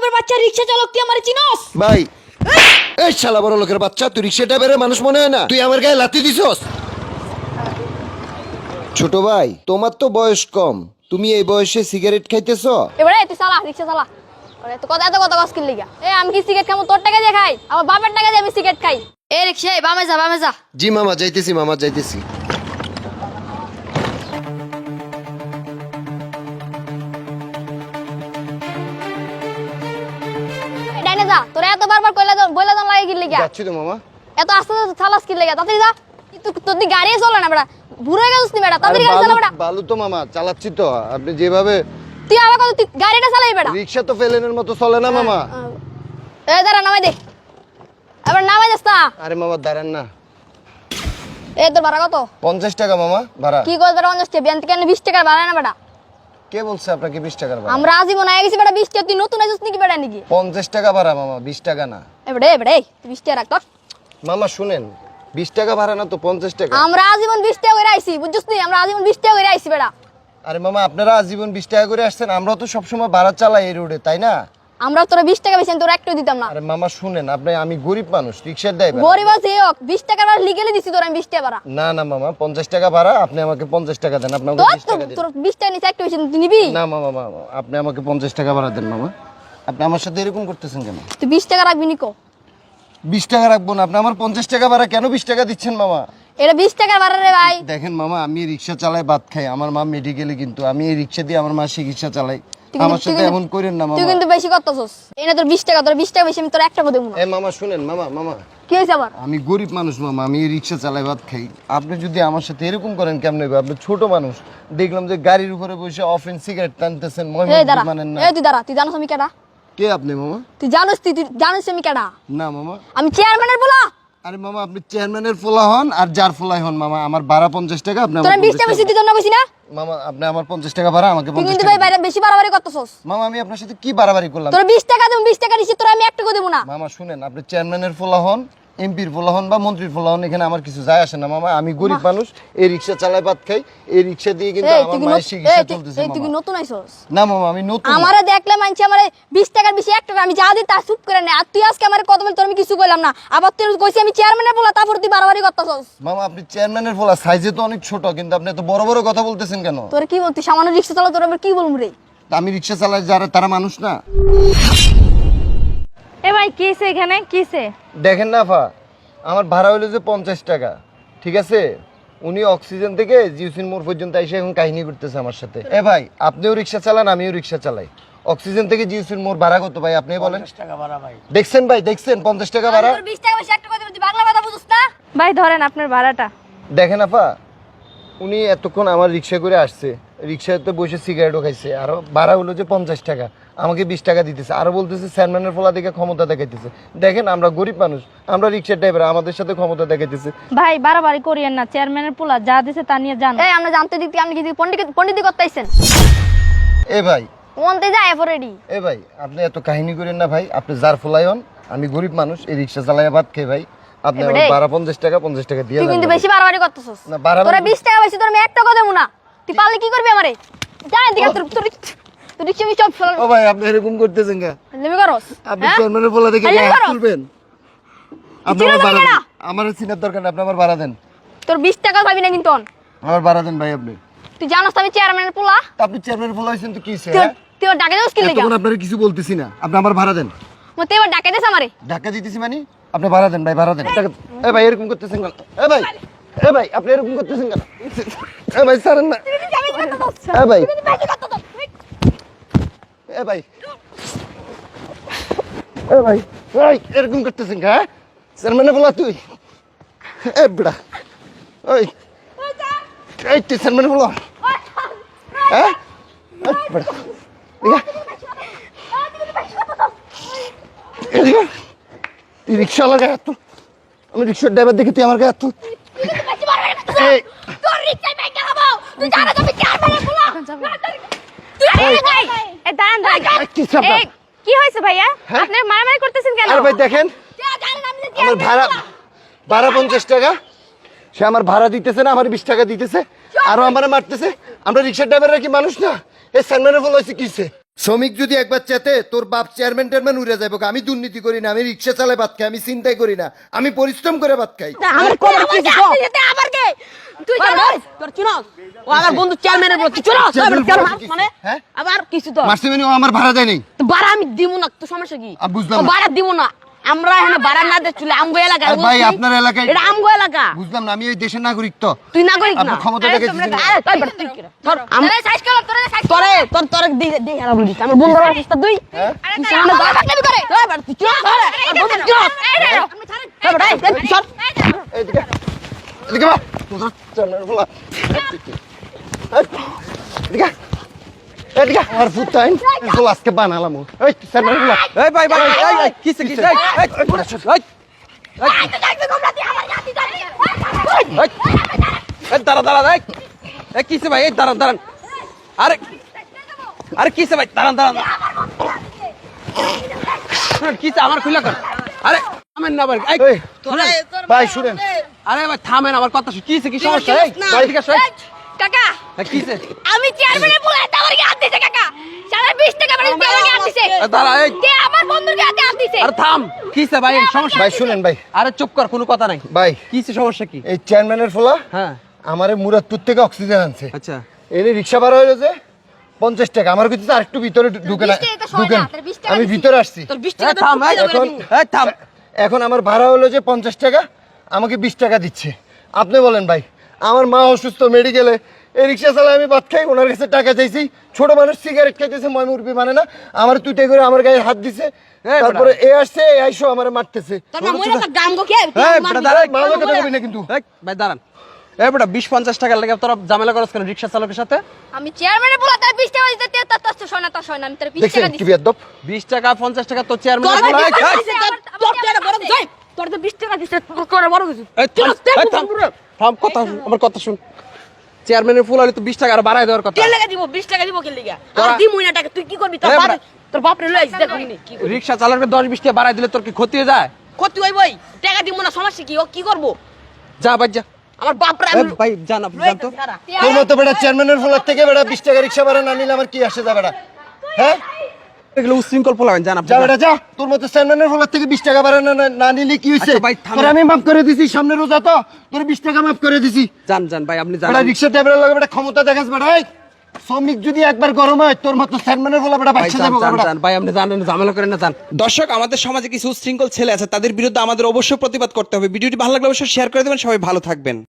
বেয়াদবের বাচ্চা রিক্সা চালক তুই আমার চিনস? ভাই এই শালা বড় লোকের বাচ্চা তুই রিক্সা ড্রাইভারের মানুষ মনে হয় না? তুই আমার গায়ে লাথি দিছস? ছোট ভাই তোমার তো বয়স কম। তুমি এই বয়সে সিগারেট খাইতেছ? এবারে তুই চালা রিক্সা চালা। আরে এত কথা এত কথা কস কিনলি গা এ আমি কি সিগারেট খাব? তোর টাকা দিয়ে খাই আমার বাপের টাকা দিয়ে আমি সিগারেট খাই। এ রিক্সা এই বামে যা বামে যা। জি মামা যাইতেছি মামা যাইতেছি। যা তোরা এত বারবার কইলা দাও বইলা দাও লাগে কিনলি গা যাচ্ছি তো মামা। এত আস্তে আস্তে চালাস কিনলি গা তাড়াতাড়ি যা। তুই তোর দিকে গাড়ি চলে না বেটা ভুরে গেছিস নি বেটা তাড়াতাড়ি গাড়ি চালা বেটা বালু তো মামা চালাচ্ছি তো। আপনি যেভাবে তুই আবার কত তুই গাড়িটা চালাই বেটা রিক্সা তো ফেলেনের মতো চলে না মামা। এ দাঁড়া নামাই দে। এবার নামাই যাস না আরে মামা দাঁড়ান না। এ তোর ভাড়া কত? পঞ্চাশ টাকা মামা ভাড়া। কি করবে পঞ্চাশ টাকা? বিয়ান থেকে বিশ টাকার ভাড়া না বেটা কে বলছে আপনাকে বিশ টাকার ভাড়া? আমরা আজীবন আগে গেছি বেটা বিশ টাকা। তুই নতুন আছিস নাকি বেটা নাকি? পঞ্চাশ টাকা ভাড়া মামা বিশ টাকা না। এই, তুই বিশ টাকা রাখ তো। মামা শুনেন বিশ টাকা ভাড়া না তো পঞ্চাশ টাকা? আমরা আজীবন বিশ টাকা করে আইছি বুঝছিস নি? আমরা আজীবন বিশ টাকা করে আইছি বেটা। আরে মামা আপনারা আজীবন বিশ টাকা করে আসছেন আমরা তো সবসময় ভাড়া চালাই এই রোডে তাই না? আমরা তোরা বিশ টাকা বেশি তোর একটু দিতাম না। আরে মামা শুনেন আপনি আমি গরিব মানুষ রিক্সার ড্রাইভার। গরিব আছে হোক বিশ টাকার ভাড়া লিগেলে দিছি তোর আমি বিশ টাকা ভাড়া। না না মামা পঞ্চাশ টাকা ভাড়া আপনি আমাকে পঞ্চাশ টাকা দেন আপনাকে তোর বিশ টাকা দিন। তোর বিশ টাকা নিচে একটু বেশি নিবি? না মামা মামা আপনি আমাকে পঞ্চাশ টাকা ভাড়া দেন মামা। আপনি আমার সাথে এরকম করতেছেন কেন? তুই বিশ টাকা রাখবি নিকো বিশ টাকা রাখব না আপনি আমার পঞ্চাশ টাকা ভাড়া কেন বিশ টাকা দিচ্ছেন মামা? এটা বিশ টাকার ভাড়া রে ভাই। দেখেন মামা আমি রিক্সা চালাই ভাত খাই আমার মা মেডিকেলে কিন্তু আমি এই রিক্সা দিয়ে আমার মা চিকিৎসা চালাই। আমার সাথে এমন করেন না তুই কিন্তু বেশি করতেছস। এই তোর বিশ টাকা তোর বিশ টাকা বেশি আমি তোর এক টাকা দেবো না। এ মামা শুনেন মামা মামা। কি হয়েছে আবার? আমি গরিব মানুষ মামা আমি চালাই ভাত খাই। আপনি যদি আমার সাথে এরকম করেন কেমন হবে আপনি ছোট মানুষ। দেখলাম যে গাড়ির উপরে বসে অফেন সিগারেট টানতেছেন মানেন না। এই তুই দাঁড়া তুই জানোস আমি কেডা? কে আপনি মামা? তুই জানোস তুই তুই জানোস আমি কেডা? না মামা। আমি চেয়ারম্যানের বলা। আরে মামা আপনি চেয়ারম্যানের ফোলা হন আর যার ফোলাই হন মামা আমার ভাড়া পঞ্চাশ টাকা আপনি তোরা বিশ টাকা বেশি না বেশি না মামা আপনি আমার পঞ্চাশ টাকা ভাড়া আমাকে তুই কিন্তু টাকা ভাই। বাইরে বেশি বাড়াবাড়ি করতেছস। মামা আমি আপনার সাথে কি বাড়াবাড়ি করলাম? তোরা বিশ টাকা দেবো বিশ টাকা দিছি তোরা আমি এক টাকা দেবো না। মামা শুনেন আপনি চেয়ারম্যানের ফোলা হন এমপির ফোলা হন বা মন্ত্রীর ফোলা হন এখানে আমার কিছু যায় আসে না মামা। আমি গরিব মানুষ এই রিক্সা চালাই ভাত খাই এই রিক্সা দিয়ে কিন্তু আমার মায়ের চিকিৎসা চলতেছে এই তুই নতুন আইছস না মামা আমি নতুন। আমারে দেখলে মানছি আমারে বিশ টাকার বেশি এক টাকা। আমি যা দিই তা চুপ করে নেয় আর তুই আজকে আমার কত বল তোর আমি কিছু কইলাম না। আবার তুই কইছি আমি চেয়ারম্যানের বলা তারপর তুই বাড়াবাড়ি করতেছস। মামা আপনি চেয়ারম্যানের ফোলা সাইজে তো অনেক ছোট কিন্তু আপনি এত বড় বড় কথা বলতেছেন কেন? তোর কি বল তুই সামান্য রিক্সা চালা তোর আবার কি বলব রে? আমি রিক্সা চালাই যারা তারা মানুষ না। ভাই কিসে এখানে? কিসে দেখেন না ফা আমার ভাড়া হইল যে পঞ্চাশ টাকা ঠিক আছে? উনি অক্সিজেন থেকে জিউসিন মোড় পর্যন্ত এসে এখন কাহিনী করতেছে আমার সাথে। এ ভাই আপনিও রিক্সা চালান আমিও রিক্সা চালাই। অক্সিজেন থেকে জিউসিন মোড় ভাড়া কত ভাই? আপনি বলেন। দেখছেন ভাই দেখছেন? পঞ্চাশ টাকা ভাড়া। ভাই ধরেন আপনার ভাড়াটা। দেখেন আপা উনি এতক্ষণ আমার রিক্সা করে আসছে। রিক্সাতে বসে সিগারেটও খাইছে। আরও ভাড়া হলো যে পঞ্চাশ টাকা। আমাকে বিশ টাকা দিতেছে। আরও বলতেছে স্যানম্যানের ফলা দেখে ক্ষমতা দেখাইতেছে। দেখেন আমরা গরিব মানুষ। আমরা রিক্সার ড্রাইভার আমাদের সাথে ক্ষমতা দেখাইতেছে। ভাই বাড়াবাড়ি করিয়েন না। চেয়ারম্যানের পোলা যা দিছে তা নিয়ে যান। এই আমরা জানতে দিতে আপনি কি পণ্ডিত পণ্ডিতি করতে আইছেন এ ভাই। মনতে যায় এ ভাই আপনি এত কাহিনী করেন না ভাই। আপনি যার ফলাই হন আমি গরিব মানুষ এই রিক্সা চালাই ভাত খাই ভাই আপনি আমার বারো পঞ্চাশ টাকা পঞ্চাশ টাকা দিয়ে কিন্তু। বেশি বাড়াবাড়ি করতেছস। না, বাড়াবাড়ি তোরা বিশ টাকা বেশি তোর আমি এক টাকা দেবো না। তুই পারলে কি করবি আমারে? যা এদিকে তোর তোর সব ফেলাম ও ভাই আপনি এরকম করতেছেন লেমি করস আপনি হ্যাঁ? চেয়ারম্যানের দেখে করো। তুলবেন। আপনি আমার দেন চিনার দরকার আপনি আমার দেন। তোর বিশ টাকা পাবি না কিন্তু আমার দেন ভাই আপনি। তুই জানোস আমি চেয়ারম্যানের পোলা? আপনি চেয়ারম্যানের ফলা হয়েছেন তো কি হইছে, তুই হ্যাঁ? ডাকে দেবস কি লেগে? এতক্ষণ আপনার কিছু বলতেছি না আপনি আমার ভাড়া দেন। মো তুই ডাকে দেস আমারে। ধাক্কা দিতেছি মানে? আপনি ভাড়া দেন ভাই ভাড়া দেন। এ ভাই এরকম করতেছেন এ ভাই এ ভাই আপনি এরকম করতেছেন কেন? এ ভাই ছাড়েন না। এ ভাই। এ ভাই। এ ভাই ভাই এরকম করতেছেন কে, হ্যাঁ? চেয়ারম্যানে বলা তুই। এ বেড়া ওই এই তুই চেয়ারম্যানে বলা। হ্যাঁ? বেড়া। রিক্সা লাগা আমি রিক্সার ড্রাইভার দেখে তুই আমার গায়ে এত এই তোর রিক্সায় ব্যাংকে খাব তুই জানোস আমি চেয়ারম্যানের পোলা তুই এ দাঁড়ান দাঁড়ান। এই, কি চাপা? এই, কি হয়েছে ভাইয়া? হ্যাঁ? আপনি মারামারি করতেছেন কেন? আরে ভাই দেখেন। আমার ভাড়া ভাড়া পঞ্চাশ টাকা। সে আমার ভাড়া দিতেছে না আমার বিশ টাকা দিতেছে। আরও আমার মারতেছে। আমরা রিক্সার ড্রাইভাররা কি মানুষ না? এই সানম্যানের ফল হয়েছে কিসে শ্রমিক যদি একবার চেতে তোর বাপ চেয়ারম্যান টেয়ারম্যান উড়ে যাব আমি দুর্নীতি করি না আমি রিক্সা চালাই ভাত খাই আমি চিন্তাই করি না। আমি পরিশ্রম করে ভাত খাই। আবার কে তুই জানিস? তোর চিনস? ও আমার বন্ধু চেয়ারম্যানের বল তুই চিনস? চেয়ারম্যানের চেয়ারম্যান বল কি? মানে হ্যাঁ? আবার কিছু তো। মানে আমার ভাড়া দেয়নি। তো ভাড়া আমি দিব না তো সমস্যা কি? বুঝলাম ভাড়া দিব না। আমরা এখানে দিয়ে চলে আমগো এলাকা ভাই? আপনার এলাকায়- এটা আমগো এলাকা। বুঝলাম না আমি এই দেশের নাগরিক তো। তুই নাগরিক না? আপনার ক্ষমতা দেখে আরে তুই বেটা, তুই কি আম- তোরে সাইজ কর তোরে সাইজ তোরে তোর তোর দি দি হারা বলিস আমার বন্ধুর তুই হ্যাঁ? তুই সামনে ধর বাকলামি করে এই বেটা, তুই ধরে আর বন্ধু চিনস এই বেটা, এই, এই, চল। এদিকে এদিকে বা তোর চেয়ারম্যান বলা। এদিকে আমার ফুটাইন বল আজকে বানালাম। এই চেয়ারম্যান বলা এই ভাই ভাই এই এই কিসে কিসে এই এই এই দাঁড়া দাঁড়া এই এই কিসে ভাই এই দাঁড়ান দাঁড়ান আরে আরে কিসে ভাই দাঁড়ান দাঁড়ান কিসে আমার খুলে কর আরে থামেন না ভাই এই এই, ভাই শুনেন আরে ভাই থামেন আমার কথা কিসে কি সমস্যা ভাই ঠিক আছে এই, কাকা! এই, কিসে আমি চেয়ারম্যানের পোলা আমার হাত দিছে কাকা! সাড়ে বিশ টাকা মানে দেওয়ার হাত দিছে। দাঁড়া এই! কে আমার বন্ধুর হাতে হাত দিছে। আরে থাম! কিসে ভাই? সমস্যা ভাই শুনেন ভাই। আরে চুপ কর কোনো কথা নাই। ভাই কিসে সমস্যা কি? এই চেয়ারম্যানের ফলা হ্যাঁ। আমারে মুরাদপুর থেকে অক্সিজেন আনছে। আচ্ছা। এনে রিক্সা ভাড়া হয়ে যে পঞ্চাশ টাকা। আমার কিন্তু আর একটু ভিতরে ঢুকে না। টাকা আমি ভিতরে আসছি। এখন থাম। এখন আমার ভাড়া হলো যে পঞ্চাশ টাকা। আমাকে বিশ টাকা দিচ্ছে। আপনি বলেন ভাই। আমার মা অসুস্থ মেডিকেলে এই রিক্সা চালায় আমি ভাত খাই ওনার কাছে টাকা চাইছি ছোট মানুষ সিগারেট খাইতেছে ময় মুরবি মানে না আমার তুইটাই করে আমার গায়ে হাত দিছে তারপরে এ আসছে এ আইসো আমার মারতেছে কিন্তু ভাই দাঁড়ান এই বেটা বিশ পঞ্চাশ টাকার লেগে তোরা ঝামেলা করছ কেন রিক্সা চালকের সাথে আমি তার বিশ টাকা দিতে তে তোর তো শোনা তো শোনা আমি তোর বিশ টাকা দিছি বিশ টাকা পঞ্চাশ টাকা তোর চেয়ারম্যান বিশ টাকা তোর- তো বিশ দিছে, তোর বড় কিছু। থাম কথা আমার কথা শুন চেয়ারম্যানের ফুল হলে তো বিশ টাকা আর বাড়াই দেওয়ার কথা লেগে দিব, বিশ টাকা দিব কে লিগা? আর তোরা- দিমুই না টাকা, তুই কি করবি? তোর বাপ- তোর বাপরে লয়ে আইছিস, দেখো নি, কি করবি? রিক্সা চালকের দশ বিশ টাকা বাড়াই দিলে তোর কি ক্ষতি হয়ে যায় ক্ষতি হইবই। টাকা দিব না, সমস্যা কি? ও কি করব? যা ভাই যা আমার বাপরে আমি- ভাই জান আপনি জান তো তোর মতো বেটা চেয়ারম্যানের ফলার থেকে বেটা বিশ টাকা রিক্সা ভাড়া না নিলে আমার কি আসে যা বেটা হ্যাঁ এগুলো উশৃঙ্খল পোলাবেন জান আপনি। যা বেটা যা। তোর মতো চেয়ারম্যানের ফলার থেকে বিশ টাকা ভাড়া না নিলে কি হয়েছে? আচ্ছা ভাই, তোর আমি মাফ করে দিছি সামনে রোজা তো। তোর বিশ টাকা মাফ করে দিছি। যান যান ভাই আপনি যান রিক্সা ড্রাইভারের লগে বেটা ক্ষমতা দেখাস বেটা শ্রমিক যদি একবার গরম হয় তোর মতো চেয়ারম্যানের ফলা বেটা যাব ভাই আপনি জানেন ঝামেলা করেন না যান দর্শক আমাদের সমাজে কিছু উচ্ছৃঙ্খল ছেলে আছে তাদের বিরুদ্ধে আমাদের অবশ্যই প্রতিবাদ করতে হবে। ভিডিওটি ভালো লাগলে অবশ্যই শেয়ার করে দেবেন সবাই ভালো থাকবেন।